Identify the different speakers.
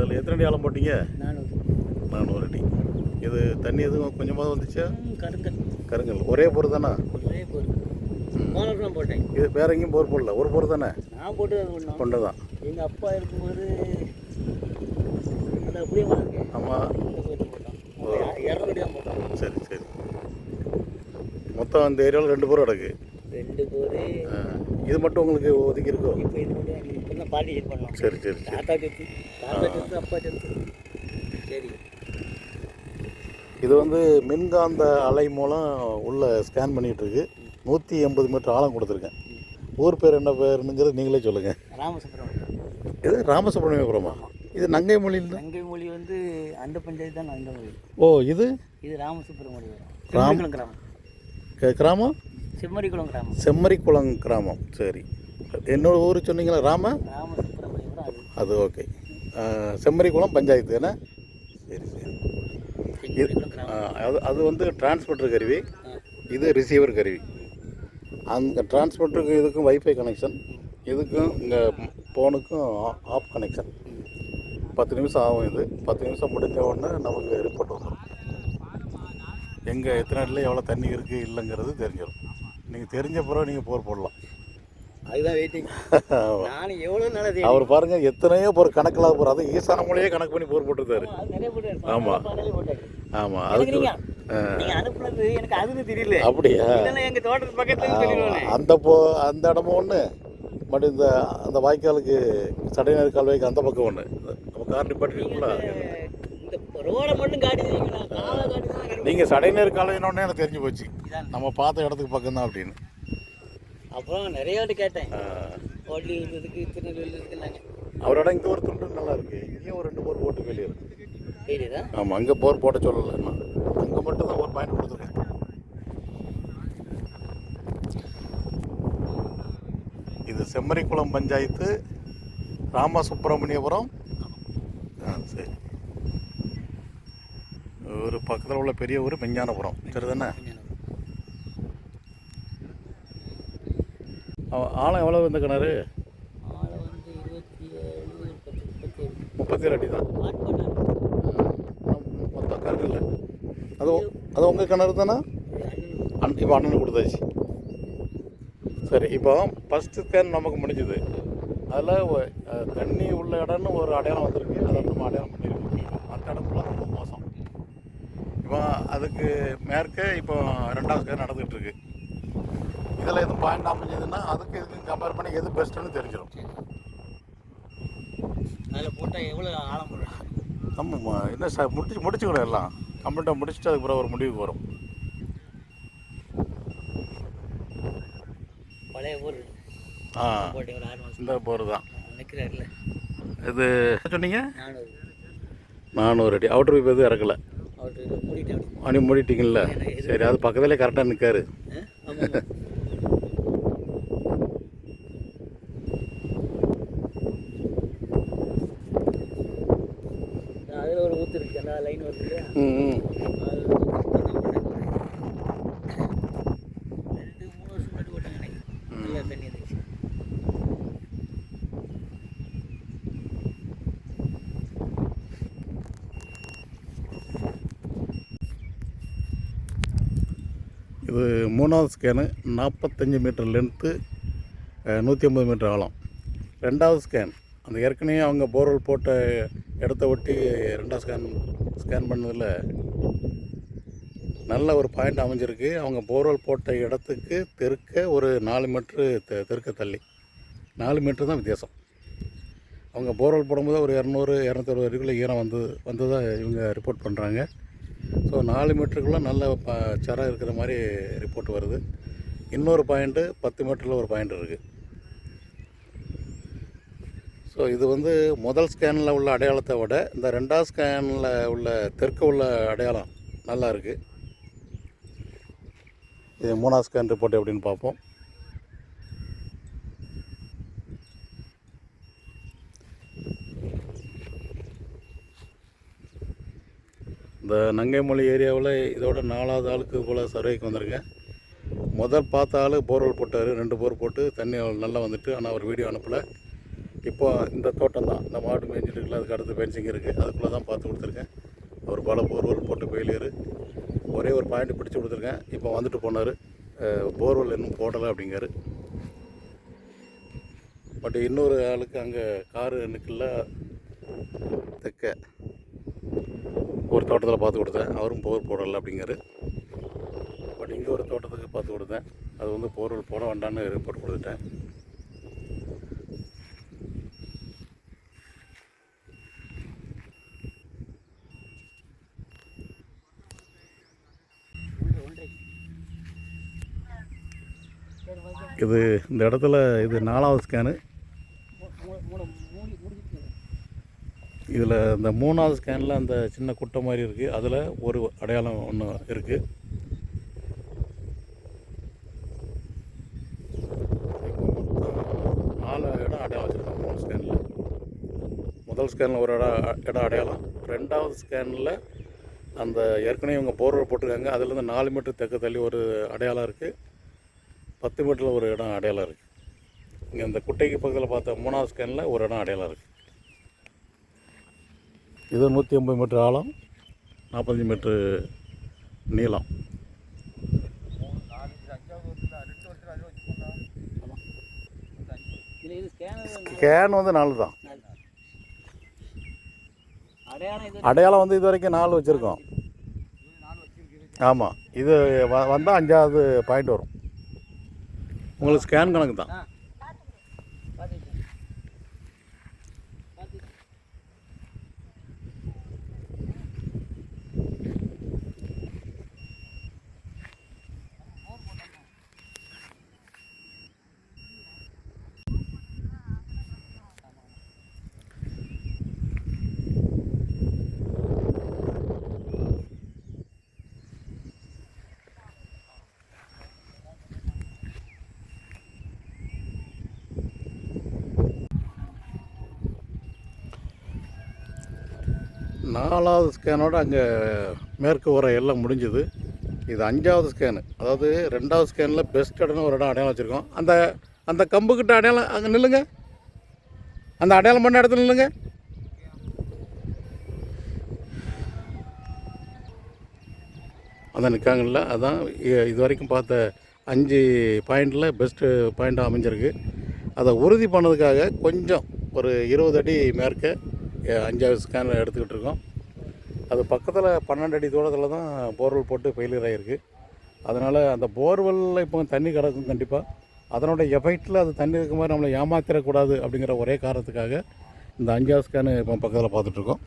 Speaker 1: அதில் எத்தனை அடி ஆழம் போட்டீங்க?
Speaker 2: நானூறு.
Speaker 1: நானூறு அடி. இது தண்ணி எதுவும் கொஞ்சமாக வந்துச்சா?
Speaker 2: கருங்கல்.
Speaker 1: கருங்கல். ஒரே போர் தானே?
Speaker 2: ஒரே போன வருஷம் போட்டேன்.
Speaker 1: இது வேற எங்கேயும் போர் போடல. ஒரு போர் தானே?
Speaker 2: நான் போட்டு
Speaker 1: கொண்டு தான்
Speaker 2: எங்கள் அப்பா இருக்கும்போது
Speaker 1: ஆமாம்
Speaker 2: போட்டு இரநூறு போட்டோம்.
Speaker 1: சரி சரி. மொத்தம் அந்த ஏரியாவில் ரெண்டு போர் கிடக்கு.
Speaker 2: ரெண்டு போரு.
Speaker 1: இது மட்டும் உங்களுக்கு ஒதுக்கி இருக்கோ?
Speaker 2: இப்போ இது மட்டும் பண்ணோம்
Speaker 1: சரி சரி
Speaker 2: தாத்தா சொத்து அப்பா சரி.
Speaker 1: இது வந்து மின்காந்த அலை மூலம் உள்ள ஸ்கேன் பண்ணிகிட்டு இருக்கு நூற்றி எண்பது மீட்டர் ஆழம் கொடுத்துருக்கேன். ஊர் பேர் என்ன பேருங்கிறது நீங்களே சொல்லுங்கள்
Speaker 2: ராமசுப்ரமணியம்.
Speaker 1: இது ராமசுப்ரமணியபுரமா? இது நங்கை மொழியில்
Speaker 2: கங்கை மொழி வந்து அந்த பஞ்சாயத்து தான் அந்த மொழி.
Speaker 1: ஓ இது?
Speaker 2: இது ராமசுப்ரமணியம்.
Speaker 1: ராம்-
Speaker 2: செம்மரிக்குளம் கிராமம்.
Speaker 1: கிராமம்?
Speaker 2: செம்மரிக்குளம் கிராமம்.
Speaker 1: செம்மறிக்குளம் கிராமம். சரி. என்னோட ஊர் சொன்னீங்களா ராம?
Speaker 2: ராமசுப்ரமணியம் அது
Speaker 1: ஓகே. செம்மறிக்குளம் பஞ்சாயத்து. என்ன? சரி சரி. அது அது வந்து டிரான்ஸ்மிட்டர் கருவி. இது ரிசீவர் கருவி. அந்த டிரான்ஸ்மிட்டருக்கு இதுக்கும் வைஃபை கனெக்ஷன் இதுக்கும் இங்கே ஃபோனுக்கும் ஆஃப் கனெக்ஷன் பத்து நிமிஷம் ஆகும் இது. பத்து நிமிஷம் முடிஞ்ச உடனே நமக்கு ரிப்போர்ட் வந்துடும் எங்கே எத்தனை இடத்துல எவ்வளோ தண்ணி இருக்குது இல்லைங்கிறது தெரிஞ்சிடும் நீங்கள் தெரிஞ்ச பிறகு நீங்கள் போர் போடலாம்.
Speaker 2: அதுதான் வெயிட்டிங் நான் எவ்வளோ தேடி
Speaker 1: அவர் பாருங்க எத்தனையோ போர் கணக்கில்லாத போர். அது ஈசான மொழியே கணக்கு பண்ணி போர் போட்டுருக்காரு ஆமாம்
Speaker 2: எனக்கு
Speaker 1: அதுக்கு
Speaker 2: அனுப்புனது எனக்கு அதுன்னு தெரியல.
Speaker 1: அப்படியா?
Speaker 2: இல்லைன்னா எங்க தோட்டத்து பக்கத்துல
Speaker 1: அந்த போ அந்த இடமும் ஒன்று பட் இந்த அந்த வாய்க்காலுக்கு சடைநர் கால்வாய்க்கு அந்த பக்கம் ஒன்று நம்ம கார் நிப்பாட்டிருக்கோம்ல
Speaker 2: ரோட மட்டும் காட்டி
Speaker 1: நீங்கள் சடைநர் கால்வாயினோடனே எனக்கு தெரிஞ்சு போச்சு. நம்ம பார்த்த இடத்துக்கு பக்கம் தான் அப்படின்னு.
Speaker 2: அப்புறம் நிறைய வாட்டி கேட்டேன். ஹோட்டல் இருந்ததுக்கு திருநெல்வேலி இருக்குன்னாங்க
Speaker 1: அவரோட இங்கே ஒரு துண்டு நல்லா இருக்கு. இங்கேயும் ஒரு ரெண்டு போர் போட்டு வெளியே இருக்கு.
Speaker 2: தெரியுதா
Speaker 1: ஆமாம் அங்கே போர் போட சொல்லலை நான். அங்கே மட்டும் தான் ஒரு பாயிண்ட் கொடுத்துருக்கேன். இது செம்மறிக்குளம் பஞ்சாயத்து ராமசுப்பிரமணியபுரம் ஆ சரி. ஒரு பக்கத்தில் உள்ள பெரிய ஊர் மெஞ்ஞானபுரம். சரிதானே ஆ- ஆழம் எவ்வளவு இந்த கிணறு?
Speaker 2: முப்பத்தி ஏழு.
Speaker 1: அடி தான். மொத்தம் இல்லை. அது அது உங்கள் கிணறு தானே? அன் இப்போ அண்ணனுக்கு கொடுத்தாச்சு. சரி இப்போ ஃபஸ்ட்டு ஸ்கேன் நமக்கு முடிஞ்சுது. அதில் தண்ணி உள்ள இடம்னு ஒரு அடையாளம் வந்திருக்கு. அதை நம்ம அடையாளம் பண்ணியிருக்கோம் மற்ற இடம்லாம் ரொம்ப மோசம். இப்போ அதுக்கு மேற்கே இப்போ ரெண்டாவது ஸ்கேன் நடந்துகிட்டு இருக்கு. இதில் எதுவும் பாயிண்ட் அமைஞ்சதுன்னா அதுக்கு இதுக்கு கம்பேர் பண்ணி எது பெஸ்ட்டுன்னு தெரிஞ்சிடும்
Speaker 2: அதில் போட்டால் எவ்வளோ ஆழம்
Speaker 1: நம்ம என்ன ச முடிச்சு முடிச்சுக்கணும் எல்லாம். கம்ப்ளீட்டாக முடிச்சுட்டு அதுக்கு பிறகு ஒரு முடிவுக்கு வரும்.
Speaker 2: பழைய ஊர்.
Speaker 1: ஆ இந்த போர் தான்.
Speaker 2: நிற்கிறாருல
Speaker 1: இது சொன்னீங்க?
Speaker 2: நானூறு.
Speaker 1: அடி. அவுட்டர் பைப் எதுவும் இறக்கல. அணி மூடிட்டீங்கல்ல? சரி அது பக்கத்துலேயே கரெக்டாக நிற்காரு
Speaker 2: ஆ? ஆமாம் அதில் ஒரு ஊத்து இருக்கு அந்த லைன் வருது இல்லையா
Speaker 1: ம் ம்
Speaker 2: அதுல ஒரு ஊத்து தான் போட்டாங்க. ரெண்டு மூணு வருஷம் முன்னாடி போட்டாங்க எனக்கு நல்லா தண்ணி இருந்துச்சு
Speaker 1: இது மூணாவது ஸ்கேனு நாற்பத்தஞ்சு மீட்டர் லென்த்து நூற்றி ஐம்பது மீட்டர் ஆழம். ரெண்டாவது ஸ்கேன் அந்த ஏற்கனவே அவங்க போர்வெல் போட்ட இடத்த ஒட்டி ரெண்டாவது ஸ்கேன் ஸ்கேன் பண்ணதில் நல்ல ஒரு பாயிண்ட் அமைஞ்சிருக்கு. அவங்க போர்வெல் போட்ட இடத்துக்கு தெற்க ஒரு நாலு மீட்ரு தெ தெற்க தள்ளி. நாலு மீட்ரு தான் வித்தியாசம். அவங்க போர்வெல் போடும்போது ஒரு இரநூறு இரநூத்தறுபது வரைக்குள்ள ஈரம் வந்து வந்ததாக இவங்க ரிப்போர்ட் பண்ணுறாங்க ஸோ நாலு மீட்டருக்குள்ளே நல்ல ப சரம் இருக்கிற மாதிரி ரிப்போர்ட் வருது. இன்னொரு பாயிண்ட்டு பத்து மீட்டரில் ஒரு பாயிண்ட் இருக்குது ஸோ இது வந்து முதல் ஸ்கேனில் உள்ள அடையாளத்தை விட இந்த ரெண்டாவது ஸ்கேனில் உள்ள தெற்கு உள்ள அடையாளம் நல்லா இருக்குது இது மூணாவது ஸ்கேன் ரிப்போர்ட் எப்படின்னு பார்ப்போம். இந்த நங்கைமொழி ஏரியாவில் இதோட நாலாவது ஆளுக்கு போல் சர்வேக்கு வந்திருக்கேன். முதல் பார்த்த ஆள் போர்வெல் போட்டார். ரெண்டு போர் போட்டு தண்ணி நல்லா வந்துட்டு ஆனால் அவர் வீடியோ அனுப்பலை. இப்போ இந்த தோட்டம் தான். இந்த மாடு மேய்ஞ்சிட்டு இருக்குல்ல அதுக்கு அடுத்து பென்சிங் இருக்குது அதுக்குள்ளே தான் பார்த்து கொடுத்துருக்கேன். அவர் பல போர்வெல் போட்டு ஃபெயிலியர் ஒரே ஒரு பாயிண்ட் பிடிச்சி கொடுத்துருக்கேன். இப்போ வந்துட்டு போனார். போர்வெல் இன்னும் போடலை அப்படிங்காரு. பட் இன்னொரு ஆளுக்கு அங்கே காரு நிற்கல தெக்க. ஒரு தோட்டத்தில் பார்த்து கொடுத்தேன். அவரும் போர் போடலை அப்படிங்காரு பட் இங்கே ஒரு தோட்டத்துக்கு பார்த்து கொடுத்தேன். அது வந்து போர்வெல் போட வேண்டாம்னு ரிப்போர்ட் கொடுத்துட்டேன். இது இந்த இடத்துல இது நாலாவது ஸ்கேனு
Speaker 2: மூ- மூ- மூணு மூணு முடிஞ்சிட்டு
Speaker 1: இதில் இந்த மூணாவது ஸ்கேனில் அந்த சின்ன குட்டை மாதிரி இருக்குது அதில் ஒரு அடையாளம் ஒன்று இருக்குது நாலு இடம் அடையாளம் வச்சுருக்கோம் மூணு ஸ்கேனில். முதல் ஸ்கேனில் ஒரு இடம் இடம் அடையாளம். ரெண்டாவது ஸ்கேனில் அந்த ஏற்கனவே இவங்க போர்வை போட்டிருக்காங்க. அதுலேருந்து நாலு மீட்டர் தெற்கு தள்ளி ஒரு அடையாளம் இருக்குது பத்து மீட்டரில் ஒரு இடம் அடையாளம் இருக்குது இங்கே இந்த குட்டைக்கு பக்கத்தில் பார்த்த மூணாவது ஸ்கேனில் ஒரு இடம் அடையாளம் இருக்குது இது நூற்றி ஐம்பது மீட்ரு ஆழம் நாற்பத்தஞ்சு மீட்ரு நீளம்.
Speaker 2: கேன்
Speaker 1: ஸ்கேன் வந்து நாலு தான்.
Speaker 2: அடையாளம்
Speaker 1: அடையாளம் வந்து இது வரைக்கும் நாலு வச்சுருக்கோம். ஆமாம் இது வ வந்தால் அஞ்சாவது பாயிண்ட் வரும். உங்களுக்கு ஸ்கேன் கணக்கு தான்
Speaker 2: ஆ பார்த்துக்கிட்டேன் பார்த்து
Speaker 1: நாலாவது ஸ்கேனோட அங்கே மேற்கு உரை எல்லாம் முடிஞ்சுது. இது அஞ்சாவது ஸ்கேனு அதாவது ரெண்டாவது ஸ்கேனில் பெஸ்ட் இடம்னு ஒரு இடம் அடையாளம் வச்சுருக்கோம். அந்த அந்த கம்புக்கிட்ட அடையாளம் அங்கே நில்லுங்க. அந்த அடையாளம் பண்ண இடத்துல நில்லுங்க. அதான் நிற்காங்கல்ல அதான் இது வரைக்கும் பார்த்த அஞ்சு பாயிண்டில் பெஸ்ட்டு பாயிண்ட்டாக அமைஞ்சிருக்கு. அதை உறுதி பண்ணதுக்காக கொஞ்சம் ஒரு இருபது அடி மேற்க அஞ்சாவது ஸ்கேனில் எடுத்துக்கிட்டு இருக்கோம். அது பக்கத்தில் பன்னெண்டு அடி தூரத்தில் தான் போர்வெல் போட்டு ஃபெயிலியர் ஆகிருக்கு அதனால் அந்த போர்வெல்லில் இப்போ தண்ணி கிடக்கும் கண்டிப்பாக அதனோட எஃபெக்டில் அது தண்ணி இருக்க மாதிரி நம்மளை ஏமாத்திடக்கூடாது அப்படிங்கிற ஒரே காரணத்துக்காக இந்த அஞ்சாவது ஸ்கேனு இப்போ பக்கத்தில் பார்த்துட்ருக்கோம்